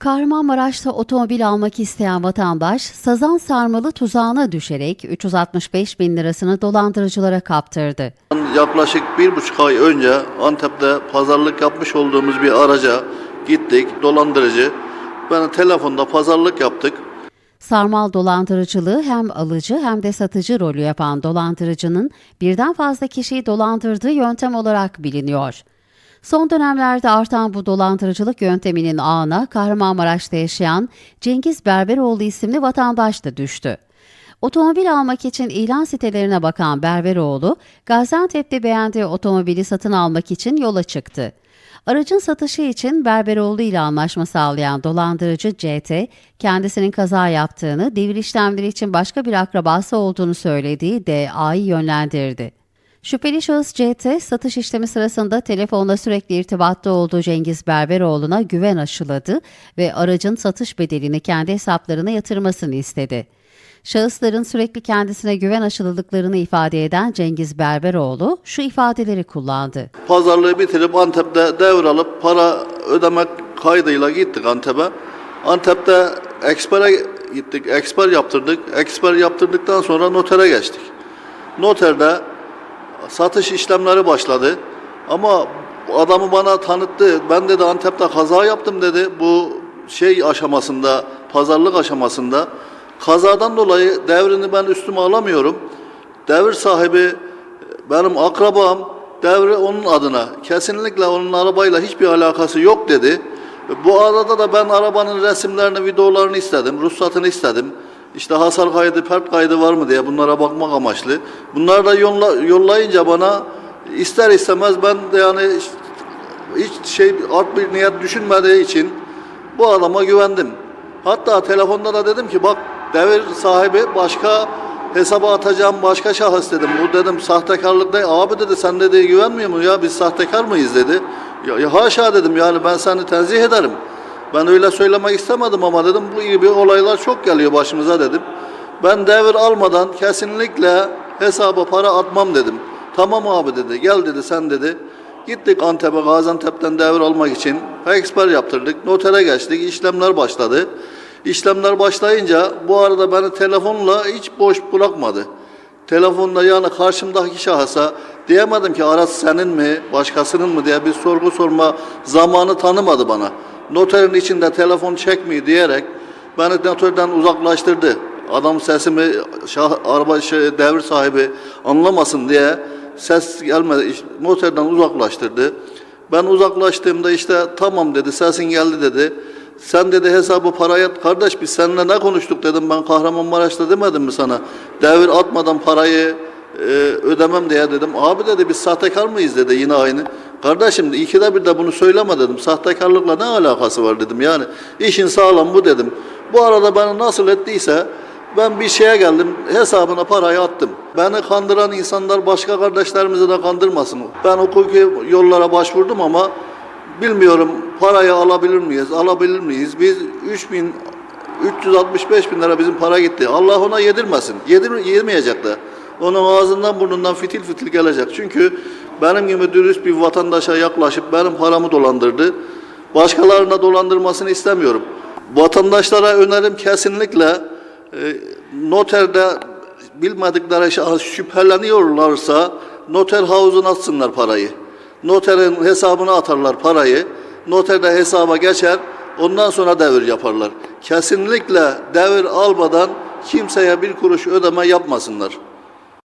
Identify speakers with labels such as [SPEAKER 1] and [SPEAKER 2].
[SPEAKER 1] Kahramanmaraş'ta otomobil almak isteyen vatandaş sazan sarmalı tuzağına düşerek 365 bin lirasını dolandırıcılara kaptırdı.
[SPEAKER 2] Yaklaşık bir buçuk ay önce Antep'te pazarlık yapmış olduğumuz bir araca gittik. Dolandırıcı. Ben telefonda pazarlık yaptık.
[SPEAKER 1] Sarmal dolandırıcılığı hem alıcı hem de satıcı rolü yapan dolandırıcının birden fazla kişiyi dolandırdığı yöntem olarak biliniyor. Son dönemlerde artan bu dolandırıcılık yönteminin ağına Kahramanmaraş'ta yaşayan Cengiz Berberoğlu isimli vatandaş da düştü. Otomobil almak için ilan sitelerine bakan Berberoğlu, Gaziantep'te beğendiği otomobili satın almak için yola çıktı. Aracın satışı için Berberoğlu ile anlaşma sağlayan dolandırıcı CT, kendisinin kaza yaptığını, devir işlemleri için başka bir akrabası olduğunu söylediği DA'yı yönlendirdi. Şüpheli şahıs CT, satış işlemi sırasında telefonla sürekli irtibatta olduğu Cengiz Berberoğlu'na güven aşıladı ve aracın satış bedelini kendi hesaplarına yatırmasını istedi. Şahısların sürekli kendisine güven aşıladıklarını ifade eden Cengiz Berberoğlu şu ifadeleri kullandı.
[SPEAKER 2] Pazarlığı bitirip Antep'te devralıp para ödemek kaydıyla gittik Antep'e. Antep'te ekspere gittik. Eksper yaptırdık. Eksper yaptırdıktan sonra notere geçtik. Noterde satış işlemleri başladı. Ama adamı bana tanıttı. Ben dedi Antep'te kaza yaptım dedi. Bu şey aşamasında, pazarlık aşamasında. Kazadan dolayı devrini ben üstüme alamıyorum. Devir sahibi benim akrabam devri onun adına. Kesinlikle onun arabayla hiçbir alakası yok dedi. Bu arada da ben arabanın resimlerini, videolarını istedim, ruhsatını istedim. İşte hasar kaydı, pert kaydı var mı diye bunlara bakmak amaçlı. Bunları da yolla, yollayınca bana ister istemez ben de yani hiç şey art bir niyet düşünmediği için bu adama güvendim. Hatta telefonda da dedim ki bak devir sahibi başka hesaba atacağım başka şahıs dedim. Bu dedim sahtekarlık değil. Abi dedi sen dedi güvenmiyor mu ya biz sahtekar mıyız dedi. Ya, ya haşa dedim yani ben seni tenzih ederim. Ben öyle söylemek istemedim ama dedim bu gibi olaylar çok geliyor başımıza dedim. Ben devir almadan kesinlikle hesaba para atmam dedim. Tamam abi dedi gel dedi sen dedi. Gittik Antep'e Gaziantep'ten devir almak için eksper yaptırdık. Notere geçtik işlemler başladı. İşlemler başlayınca bu arada beni telefonla hiç boş bırakmadı. Telefonda yani karşımdaki şahısa diyemedim ki araç senin mi, başkasının mı diye bir sorgu sorma zamanı tanımadı bana. Noterin içinde telefon çekmiyor diyerek beni noterden uzaklaştırdı. Adam sesimi şah, araba şey, devir sahibi anlamasın diye ses gelmedi. Noterden uzaklaştırdı. Ben uzaklaştığımda işte tamam dedi sesin geldi dedi. Sen dedi hesabı paraya at. Kardeş biz seninle ne konuştuk dedim ben Kahramanmaraş'ta demedim mi sana? Devir atmadan parayı e, ödemem diye dedim. Abi dedi biz sahtekar mıyız dedi yine aynı. Kardeşim ikide bir de bunu söyleme dedim. Sahtekarlıkla ne alakası var dedim yani. işin sağlam bu dedim. Bu arada beni nasıl ettiyse ben bir şeye geldim hesabına parayı attım. Beni kandıran insanlar başka kardeşlerimizi de kandırmasın. Ben hukuki yollara başvurdum ama Bilmiyorum parayı alabilir miyiz, alabilir miyiz? Biz 3000 365 bin lira bizim para gitti. Allah ona yedirmesin. Yedir, yemeyecek de. Onun ağzından burnundan fitil fitil gelecek. Çünkü benim gibi dürüst bir vatandaşa yaklaşıp benim paramı dolandırdı. Başkalarına dolandırmasını istemiyorum. Vatandaşlara önerim kesinlikle e, noterde bilmedikleri şey şüpheleniyorlarsa noter havuzuna atsınlar parayı. Noterin hesabına atarlar parayı. Noter de hesaba geçer. Ondan sonra devir yaparlar. Kesinlikle devir almadan kimseye bir kuruş ödeme yapmasınlar.